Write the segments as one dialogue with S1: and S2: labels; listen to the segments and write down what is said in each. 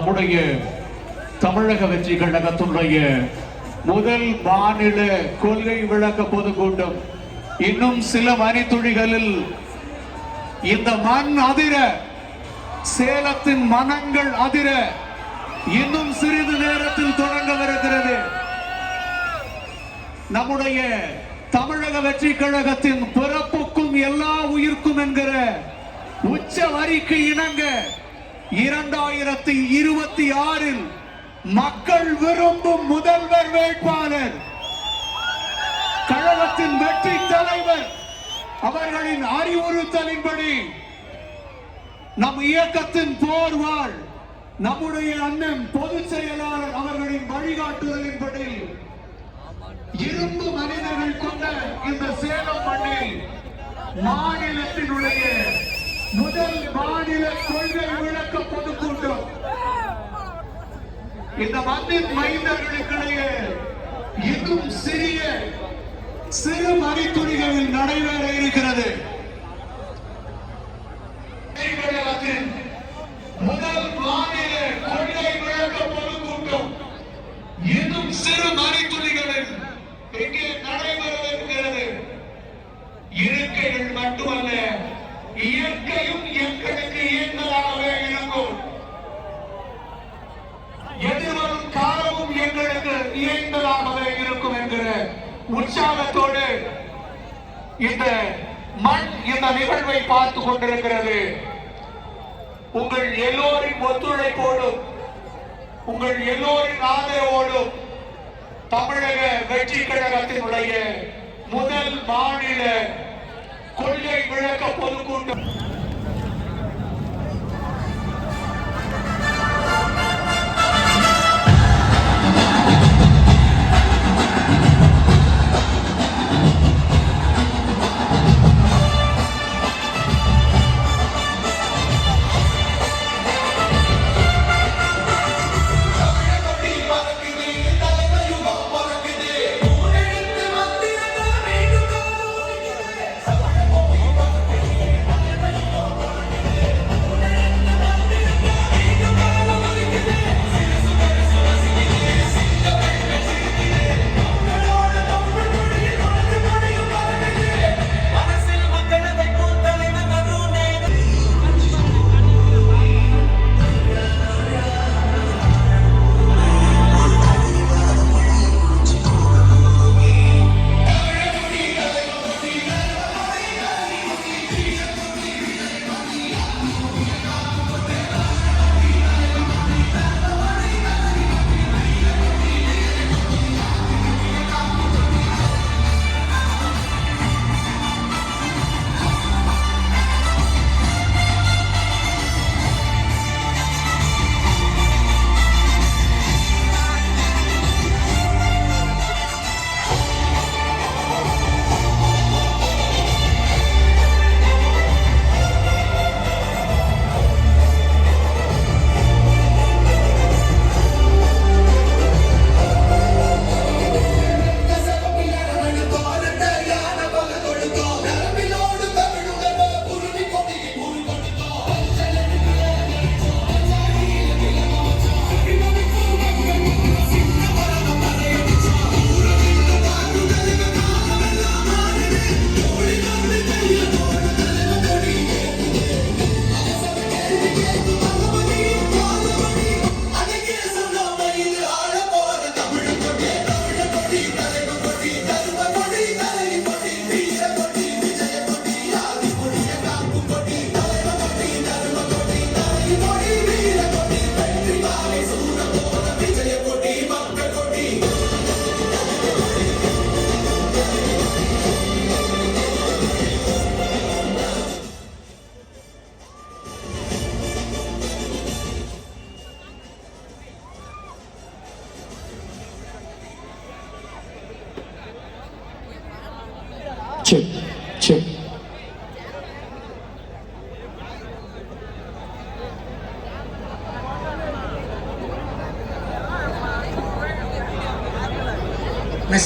S1: நம்முடைய தமிழக வெற்றி கழகத்துடைய முதல் மாநில கொள்கை விளக்க பொதுக்கூட்டம். இன்னும் சில மணித்துளிகளில் இந்த மண் அதிர சேலத்தின் மனங்கள் அதிர இன்னும் சிறிது நேரத்தில் தொடங்கவிருக்கிறது. நம்முடைய தமிழக வெற்றி கழகத்தின் பிறப்புக்கும் எல்லா உயிர்க்கும் என்கிற உச்ச வரிக்கு இணங்க இரண்டாயிரத்தி இருபத்தி ஆறில் மக்கள் விரும்பும் முதல்வர் வேட்பாளர் கழகத்தின் வெற்றி தலைவர் அவர்களின் அறிவுறுத்தலின்படி நம் இயக்கத்தின் போர்வாள் நம்முடைய அண்ணன் பொதுச் செயலாளர் அவர்களின் வழிகாட்டுதலின்படி இரும்பு மனிதர்கள் கொண்ட இந்த சேலம் மண்ணில் மாநிலத்தினுடைய முதல் மாநில கொள்கை விளக்க பொதுக்கூட்டம். இந்த மண்ணின் மைந்தர்களுக்கிடையே இன்னும் சிறிய சிறு மணித்துளிகளில் நடைபெற இருக்கிறது கழகத்தின் முதல் மாநில கொள்கை விளக்க பொதுக்கூட்டம் இன்னும் சிறு மணித்துளிகளில் இங்கே நடைபெறவிருக்கிறது இருக்கைகள் மட்டுமல்ல இயற்கையும் எங்களுக்கு இயங்கலாகவே இருக்கும் எதிர்வரும் காலமும் எங்களுக்கு இயங்கலாகவே இருக்கும் என்கிற உற்சாகத்தோடு இந்த மண் இந்த நிகழ்வை பார்த்து கொண்டிருக்கிறது. உங்கள் எல்லோரின் ஒத்துழைப்போடும் உங்கள் எல்லோரின் ஆதரவோடும் தமிழக வெற்றி கழகத்தினுடைய முதல் மாநில கொள்கை விளக்க பொதுக்கூட்டம்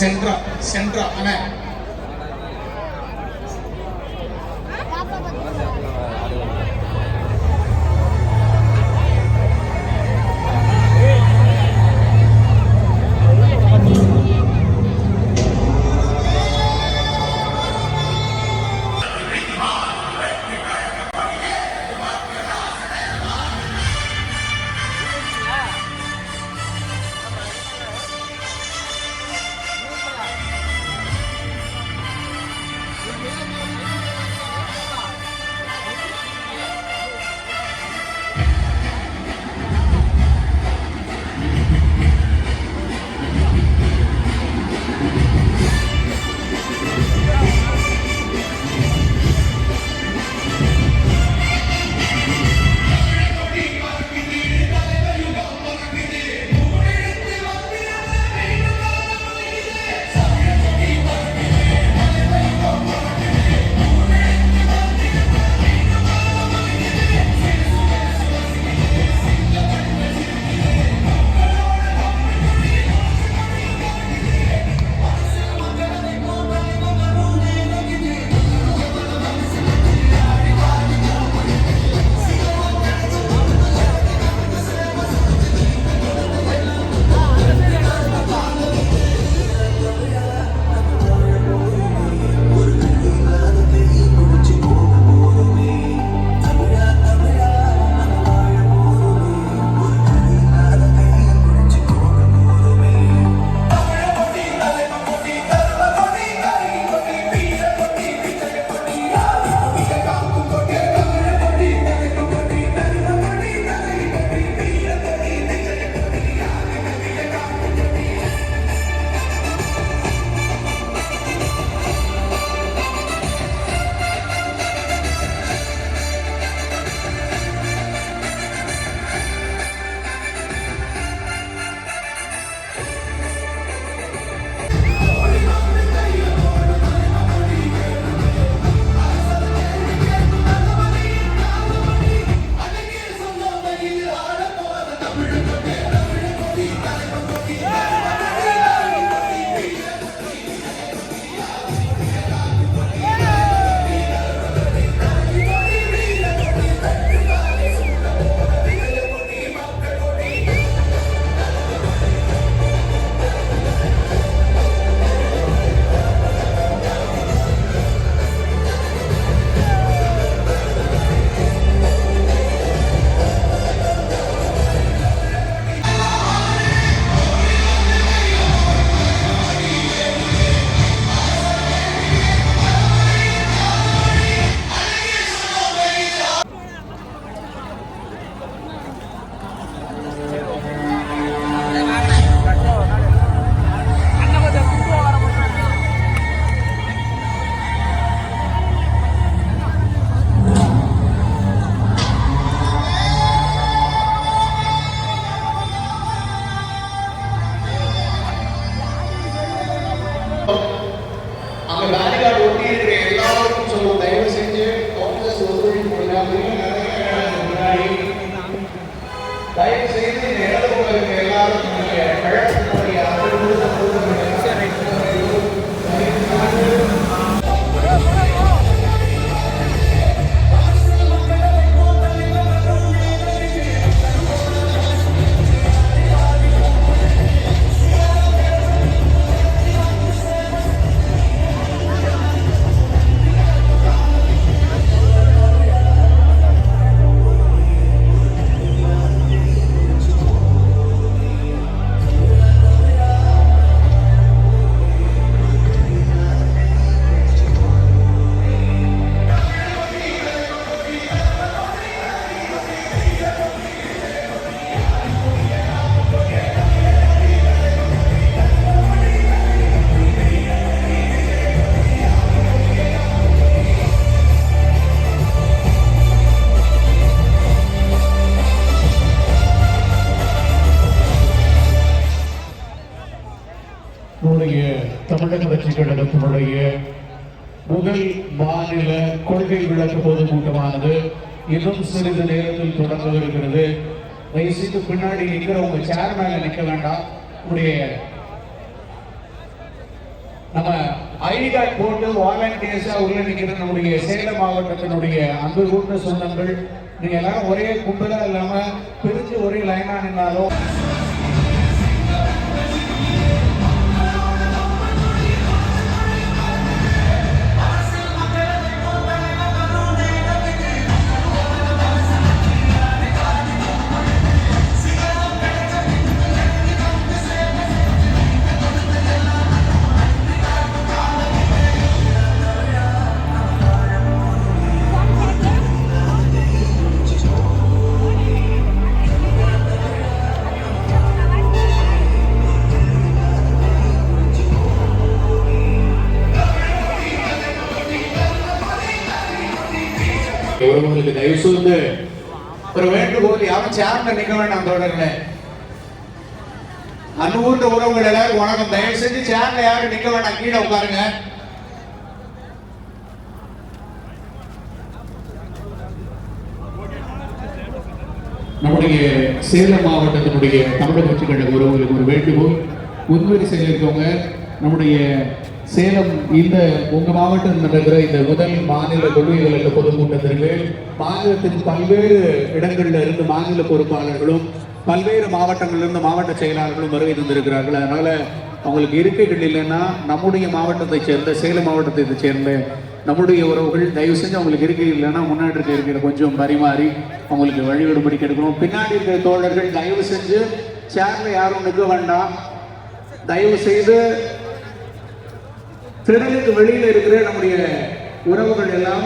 S2: சென்ட்ரா சென்ட்ரா அண்ணா.
S3: தமிழக கட்சிகள் கழகத்தினுடைய முதல் மாநில கொள்கை விளக்க பொதுக்கூட்டமானது இன்னும் சிறிது நேரத்தில் தொடங்கவிருக்கிறது. வயசுக்கு பின்னாடி நிற்கிறவங்க சேர் மேல நிற்க வேண்டாம். உடைய நம்ம ஐடி கார்டு போட்டு வாலண்டியர்ஸா உள்ள நிற்கிற நம்முடைய சேலம் மாவட்டத்தினுடைய அன்பு கூட்ட சொந்தங்கள் நீங்க எல்லாரும் ஒரே கும்பலா இல்லாம பிரிஞ்சு ஒரே லைனா நின்னாலும்
S1: உறவுகளுக்கு தயவு செய்து ஒரு வேண்டுகோள் யாரும் சேர்ந்து நிக்க வேண்டாம் தொடர்ல அன்பூர்ந்த உறவுகள் எல்லாரும் வணக்கம். தயவு செஞ்சு சேர்ல யாரும் நிக்க வேண்டாம். கீழே உட்காருங்க.
S3: நம்முடைய சேலம் மாவட்டத்தினுடைய தமிழக கட்சி கழக உறவுகளுக்கு ஒரு வேண்டுகோள். முன்வரிசையில் இருக்கவங்க நம்முடைய சேலம் இந்த உங்க மாவட்டம் நடக்கிற இந்த முதல் மாநில கொள்கை விளக்க பொதுக்கூட்டத்திற்கு மாநிலத்தின் பல்வேறு இடங்கள்ல இருந்து மாநில பொறுப்பாளர்களும் பல்வேறு மாவட்டங்களிலிருந்து மாவட்ட செயலாளர்களும் வருகை தந்திருக்கிறார்கள். அதனால அவங்களுக்கு இருக்கைகள் இல்லைன்னா நம்முடைய மாவட்டத்தை சேர்ந்த சேலம் மாவட்டத்தை சேர்ந்த நம்முடைய உறவுகள் தயவு செஞ்சு அவங்களுக்கு இருக்கை இல்லைன்னா முன்னாடி இருக்க இருக்கிற கொஞ்சம் பரிமாறி அவங்களுக்கு வழிவிடும்படி கெடுக்கணும் பின்னாடி இருக்கிற தோழர்கள் தயவு செஞ்சு சேர்ல யாரும் நிற்க வேண்டாம். தயவு செய்து திடலுக்கு வெளியில இருக்கிற நம்முடைய உறவுகள் எல்லாம்